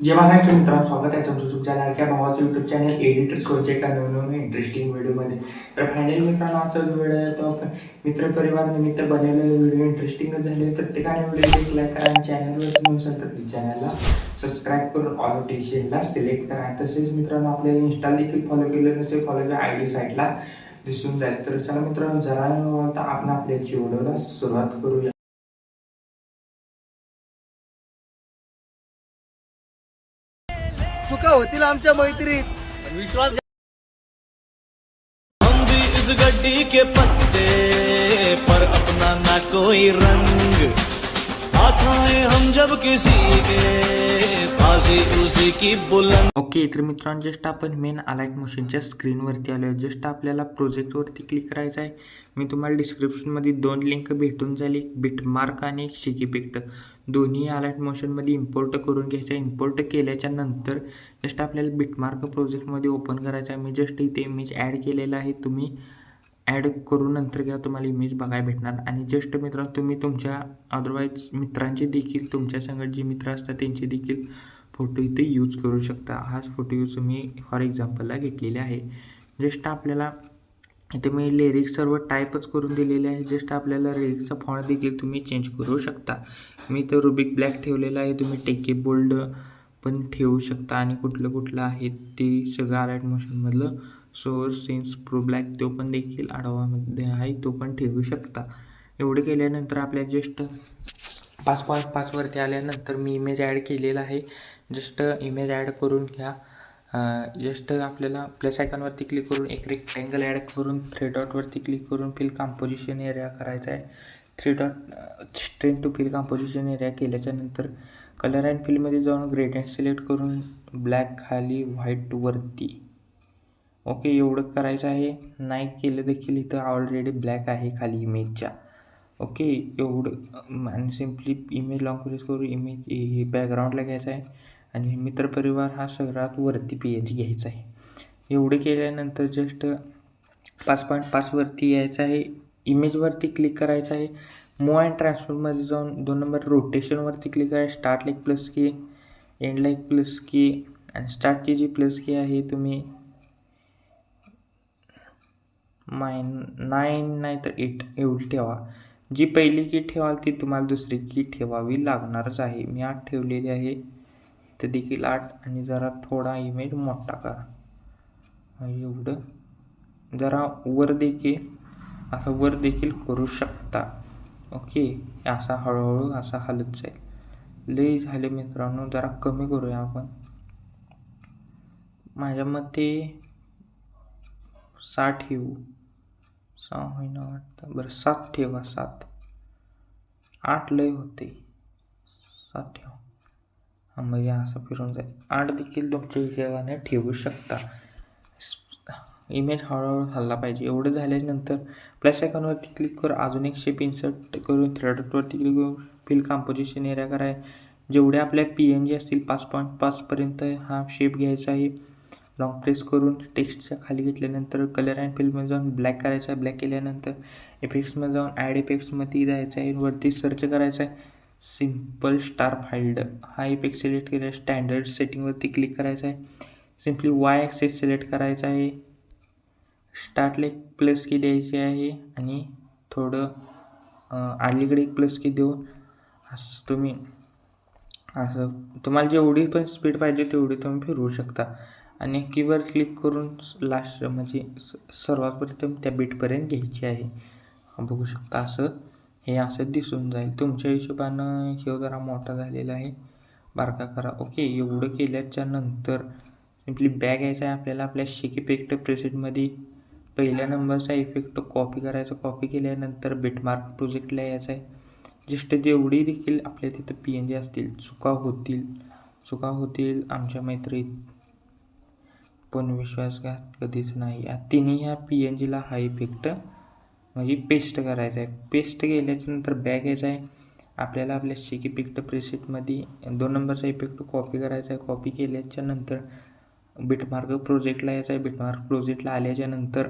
जय महाराष्ट्र मित्रांनो स्वागत आहे तुमचं तुमच्या लाडक्या भावाचं युट्यूब चॅनल एडिटर सोचे एका नवीन इंटरेस्टिंग व्हिडिओमध्ये तर फायनल मित्रांनो आजचा जो व्हिडिओ आहे तो मित्रपरिवार निमित्त बनवलेला व्हिडिओ इंटरेस्टिंगच झाले प्रत्येकाने व्हिडिओ एक लाईक करा आणि चॅनलवर नसेल तर चॅनलला सबस्क्राईब करून ऑल नोटिफिकेशनला सिलेक्ट करा. तसेच मित्रांनो आपल्याला इंस्टा देखील फॉलो केलं नसेल फॉलो आय डी साईडला दिसून जाईल. तर चला मित्रांनो जरा न आपण आपल्या व्हिडिओला सुरुवात करूया. होतील आमच्या मैत्रीत. विश्वास हम भी इस गड्डी के पत्ते पर अपना ना कोई रंग। हाथ आए हम जब किसी के ओके तर मित्रांनो जस्ट आपण मेन अलाइट मोशनच्या स्क्रीनवरती आलो आहे जस्ट आपल्याला प्रोजेक्टवरती क्लिक करायचं आहे. मी तुम्हाला डिस्क्रिप्शनमध्ये दोन लिंक भेटून जाईल. एक बिटमार्क आणि एक शिकीपेक्ट दोन्ही अलाइट मोशनमध्ये इम्पोर्ट करून घ्यायचं आहे. इम्पोर्ट केल्याच्यानंतर जस्ट आपल्याला बिटमार्क प्रोजेक्टमध्ये ओपन करायचं आहे. मी जस्ट इथे इमेज ॲड केलेलं आहे. तुम्ही ॲड करून नंतर घ्या. तुम्हाला इमेज बघायला भेटणार. आणि जस्ट मित्रांनो तुम्ही तुमच्या अदरवाईज मित्रांचे देखील तुमच्यासंगत जे मित्र असतात त्यांचे देखील फोटो इथे यूज करू शकता. हाच फोटो यूज मी फॉर एक्झाम्पलला घेतलेले आहे. जस्ट आपल्याला इथे मी लिरिक्स सर्व टाईपच करून दिलेले आहे. जस्ट आपल्याला लिरिक्सचा फॉन्ट देखील तुम्ही चेंज करू शकता. मी तर रुबिक ब्लॅक ठेवलेला आहे. तुम्ही टेके बोल्ड पण ठेवू शकता आणि कुठलं कुठलं आहे ते सगळं अलाइट मोशनमधलं सोर्स सेन्स प्रो ब्लॅक तो पण देखील आढावामध्ये आहे. तो पण ठेवू शकता. एवढे केल्यानंतर आपल्या जस्ट पाच पॉईंट पाचवरती आल्यानंतर मी इमेज ॲड केलेला आहे. जस्ट इमेज ॲड करून घ्या. जस्ट आपल्याला प्लस आयकॉनवरती क्लिक करून एक रेक्टँगल ॲड करून थ्री डॉटवरती क्लिक करून फिल कॉम्पोजिशन एरिया करायचा आहे. Three dot strain to fill composition area केल्याच्यानंतर कलर अँड फिलमध्ये जाऊन ग्रेडियंट सिलेक्ट करून ब्लॅक खाली व्हाईट वरती. ओके एवढं करायचं आहे. नाही केलं देखील इथं ऑलरेडी ब्लॅक आहे खाली इमेजच्या ओके एवढं आणि सिम्पली इमेज लॉंग प्रेस करून इमेज हे बॅकग्राऊंडला घ्यायचं आहे. आणि मित्रपरिवार हा सगळ्यात वरती पी एच घ्यायचा आहे. एवढे केल्यानंतर जस्ट पाच पॉईंट पाचवरती यायचं आहे. इमेजवरती क्लिक करायचं आहे. मूव अँड ट्रान्सफरमध्ये जाऊन दोन नंबर रोटेशनवरती क्लिक आहे. स्टार्टला एक प्लस की एंडला एक प्लस की आणि स्टार्टची जी प्लस की आहे तुम्ही मायन नाईन नाही तर एट एवढी ठेवा. जी पहिली की ठेवाल ती तुम्हाला दुसरी की ठेवावी लागणारच आहे. मी आठ ठेवलेली आहे. इथं देखील आठ आणि जरा थोडा इमेज मोठा करा. एवढं. जरा वर देखील असं वर देखील करू शकता. ओके? असा हळूहळू असा हलत जाईल. लय झाले मित्रांनो जरा कमी करूया आपण. माझ्या मते साठ येऊ. सहा होईना वाटतं. बरं सात ठेवा सात. आठ लय होते. सात ठेवा. हां म्हणजे असं फिरून जाईल. आठ देखील तुमच्या हिशोबाने ठेवू शकता. इमेज हळूहळू हल्ला पाहिजे. एवढं झाल्यानंतर प्लस आयकॉनवरती क्लिक कर. अजून एक शेप इन्सर्ट करून थ्रेडवरती क्लिक करून फिल कॉम्पोजिशन एरिया कराय. जेवढे आपल्या पी एन जी असतील पाच पॉईंट पाचपर्यंत हा शेप घ्यायचा आहे. लाँग प्रेस करून टेक्स्टच्या खाली घेतल्यानंतर कलर अँड फिल्ममध्ये जाऊन ब्लॅक करायचा. आहे ब्लॅक केल्यानंतर इफेक्ट्समध्ये जाऊन ॲड इफेक्ट्समध्ये जायचं आहे. वरती सर्च करायचं आहे. सिंपल स्टार फाईल्ड हा इफेक्ट सिलेक्ट केला स्टँडर्ड सेटिंगवरती क्लिक करायचं आहे. सिम्पली वाय ॲक्सेस सिलेक्ट करायचा आहे. स्टार्टला एक प्लस की द्यायची आहे आणि थोडं अलीकडे एक प्लस की देऊन असं तुम्ही असं तुम्हाला जेवढी पण स्पीड पाहिजे तेवढी तुम्ही फिरवू शकता. आणि कीवर क्लिक करून लास्ट म्हणजे स सर्वात प्रथम त्या बीटपर्यंत घ्यायची आहे. बघू शकता असं. हे असं दिसून जाईल. तुमच्या हिशोबानं हे जरा मोठा झालेला आहे. बारका करा. ओके एवढं केल्याच्यानंतर सिम्पली बॅग यायचा आहे आपल्याला. आपल्या शेक इफेक्ट प्रेसेटमध्ये पहिल्या नंबरचा इफेक्ट कॉपी करायचा. कॉपी केल्यानंतर बिटमार्क प्रोजेक्टला यायचं आहे. जस्ट जेवढी देखील आपल्या तिथं पी एन जी असतील चुका होतील चुका होतील आमच्या मैत्रीत. पण विश्वासघात कधीच नाही. या तिन्ही ह्या पी एन जीला हा इफेक्ट म्हणजे पेस्ट करायचा आहे. पेस्ट केल्याच्यानंतर बॅग यायचा आहे. आपल्याला आपल्या शेक इफेक्ट प्रेसेटमध्ये दोन नंबरचा इफेक्ट कॉपी करायचा आहे. कॉपी केल्याच्यानंतर बिटमार्क प्रोजेक्टला यायचा आहे. बिटमार्क प्रोजेक्टला आल्याच्यानंतर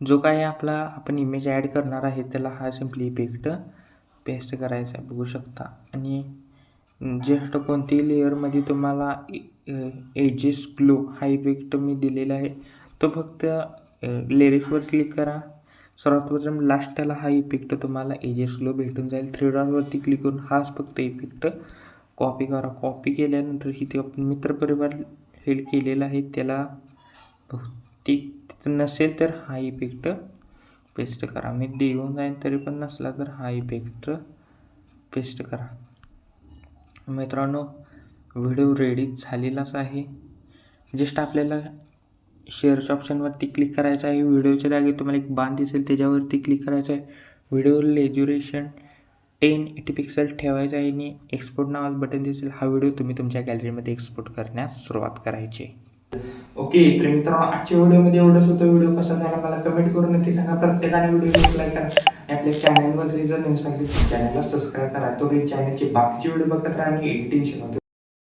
जो काय आपला आपण इमेज ॲड करणार आहे त्याला हा सिम्पली इफेक्ट पेस्ट करायचा आहे. बघू शकता. आणि जस्ट कोणत्याही लेअरमध्ये तुम्हाला एजेस ग्लो हा इफेक्ट मी दिलेला आहे. तो फक्त लेरिक्सवर क्लिक करा. सर्वात प्रथम लास्टला हा इफेक्ट तुम्हाला एजेस ग्लो भेटून जाईल. थ्री डॉटवरती क्लिक करून हाच फक्त इफेक्ट कॉपी करा. कॉपी केल्यानंतर इथे आपण मित्रपरिवार हेल केलेला आहे. त्याला बहुतेक तिथं नसेल तर हा इफेक्ट पेस्ट करा. मी देऊन जाईन तरी पण नसला तर हा इफेक्ट पेस्ट करा. मित्रांनो व्हिडिओ रेडी झालेलाच आहे. जस्ट आपल्याला शेअर्स ऑप्शनवरती क्लिक करायचं आहे. व्हिडिओच्या जागी तुम्हाला एक बाण दिसेल त्याच्यावरती क्लिक करायचं आहे. Video resolution ten eighty pixel ठेवायचं आहे आणि एक्सपोर्ट नावाचं बटन दिसेल. हा व्हिडिओ तुम्ही तुमच्या गॅलरीमध्ये एक्सपोर्ट करण्यास सुरुवात करायची. ओके तर मित्रांनो आजच्या व्हिडिओमध्ये एवढंच होतं. व्हिडिओ कसा झाला मला कमेंट करून नक्की सांगा. प्रत्येकाने व्हिडिओ लाईक करा आणि आपल्या चॅनलवर जर न्यूज असेल चॅनलला सबस्क्राईब करा. तो चॅनलचे बाकीचे व्हिडिओ बघत राहा आणि एडिटिंग शिकवतो